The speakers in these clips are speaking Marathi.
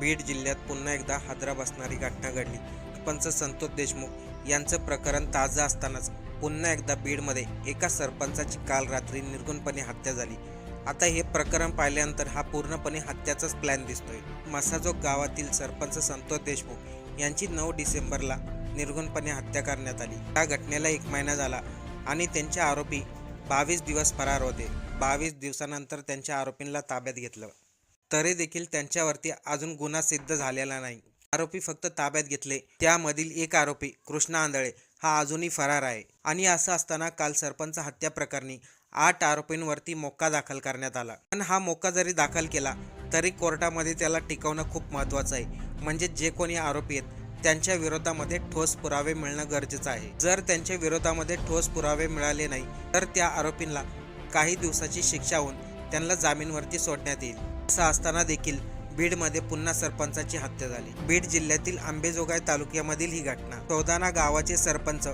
बीड जिल्ह्यात पुन्हा एकदा हादरा बसणारी घटना घडली. सरपंच संतोष देशमुख यांचं प्रकरण ताजं असतानाच पुन्हा एकदा बीडमध्ये एका सरपंचाची काल रात्री निर्गुणपणे हत्या झाली. आता हे प्रकरण पाहिल्यानंतर हा पूर्णपणे हत्याचाच प्लॅन दिसतोय. मसाजोग गावातील सरपंच संतोष देशमुख यांची नऊ डिसेंबरला निर्गुणपणे हत्या करण्यात आली. या घटनेला एक महिना झाला आणि त्यांचे आरोपी बावीस दिवस फरार होते. बावीस दिवसानंतर त्यांच्या आरोपींना ताब्यात घेतलं. तरी देखील त्यांच्यावरती अजून गुन्हा सिद्ध झालेला नाही. आरोपी फक्त ताब्यात घेतले. त्यामधील एक आरोपी कृष्णा आंधळे हा अजूनही फरार आहे. आणि असं असताना काल सरपंच हत्या प्रकरणी आठ आरोपींवरती मोक्का दाखल करण्यात आला. पण हा मोक्का जरी दाखल केला तरी कोर्टामध्ये त्याला टिकवणं खूप महत्त्वाचं आहे. म्हणजे जे कोणी आरोपी आहेत त्यांच्या विरोधामध्ये ठोस पुरावे मिळणं गरजेचं आहे. जर त्यांच्या विरोधामध्ये ठोस पुरावे मिळाले नाही तर त्या आरोपींना काही दिवसाची शिक्षा होऊन त्यांना जामीनवरती सोडण्यात येईल. असं असताना देखील बीडमध्ये पुन्हा सरपंचाची हत्या झाली. बीड जिल्ह्यातील आंबेजोगाई तालुक्यामधील ही घटना. चौदाना गावाचे सरपंच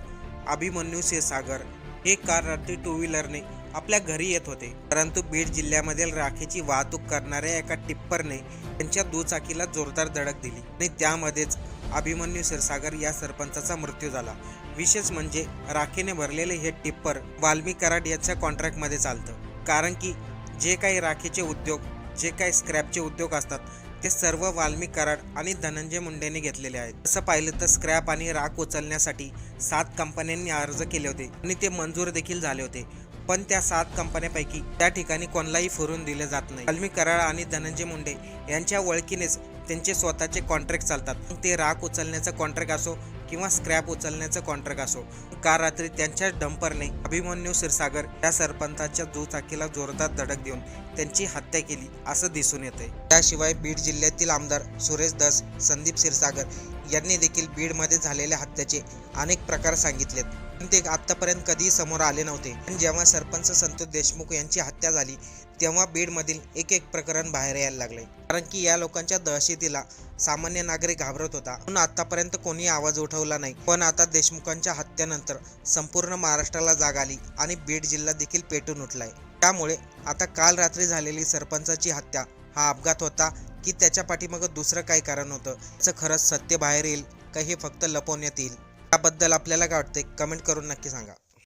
अभिमन्यू सागर हे कार रात्री टू व्हीलरने आपल्या घरी येत होते. परंतु बीड जिल्ह्यामधील राखेची वाहतूक करणाऱ्या एका टिप्परने त्यांच्या दुचाकीला जोरदार धडक दिली आणि त्यामध्येच अभिमन्यू क्षीरसागर या सरपंचाचा मृत्यू झाला. विशेष म्हणजे राखेने भरलेले हे टिप्पर वाल्मी कराड याच्या कॉन्ट्रॅक्टमध्ये चालतं. कारण की जे काही राखेचे उद्योग जे काही स्क्रॅपचे उद्योग असतात ते सर्व वाल्मी कराड आणि धनंजय मुंडेने घेतलेले आहेत. तसं पाहिलं तर स्क्रॅप आणि राख उचलण्यासाठी सात कंपन्यांनी अर्ज केले होते आणि ते मंजूर देखील झाले होते. पण त्या सात कंपन्यांपैकी त्या ठिकाणी कोणालाही फिरून दिले जात नाही. अल्मी कराळ आणि धनंजय मुंडे यांच्या ओळखीनेच त्यांचे स्वतःचे कॉन्ट्रॅक्ट चालतात. ते राख उचलण्याचं कॉन्ट्रॅक्ट असो किंवा स्क्रॅप उचलण्याचं कॉन्ट्रॅक्ट असो काल रात्री त्यांच्याच डंपरने अभिमन्यू क्षीरसागर या सरपंचाच्या दुचाकीला जोरदार धडक देऊन त्यांची हत्या केली असं दिसून येते त्याशिवाय बीड जिल्ह्यातील आमदार सुरेश दस संदीप क्षीरसागर यांनी देखील बीडमध्ये झालेल्या हत्याचे अनेक प्रकार सांगितलेत. पण ते आतापर्यंत कधीही समोर आले नव्हते. पण जेव्हा सरपंच संतोष देशमुख यांची हत्या झाली तेव्हा बीडमधील एक एक प्रकरण बाहेर यायला लागले. कारण की या लोकांच्या दहशतीला सामान्य नागरिक घाबरत होता. म्हणून आतापर्यंत कोणी आवाज उठवला नाही. पण आता देशमुखांच्या हत्येनंतर संपूर्ण महाराष्ट्राला जाग आली आणि बीड जिल्हा देखील पेटून उठलाय. त्यामुळे आता काल रात्री झालेली सरपंचाची हत्या हा अपघात होता की त्याच्या पाठीमागं दुसरं काही कारण होतं. त्याचं खरंच सत्य बाहेर येईल का हे फक्त लपवण्यात येईल? त्याबद्दल आपल्याला काय वाटते कमेंट करून नक्की सांगा.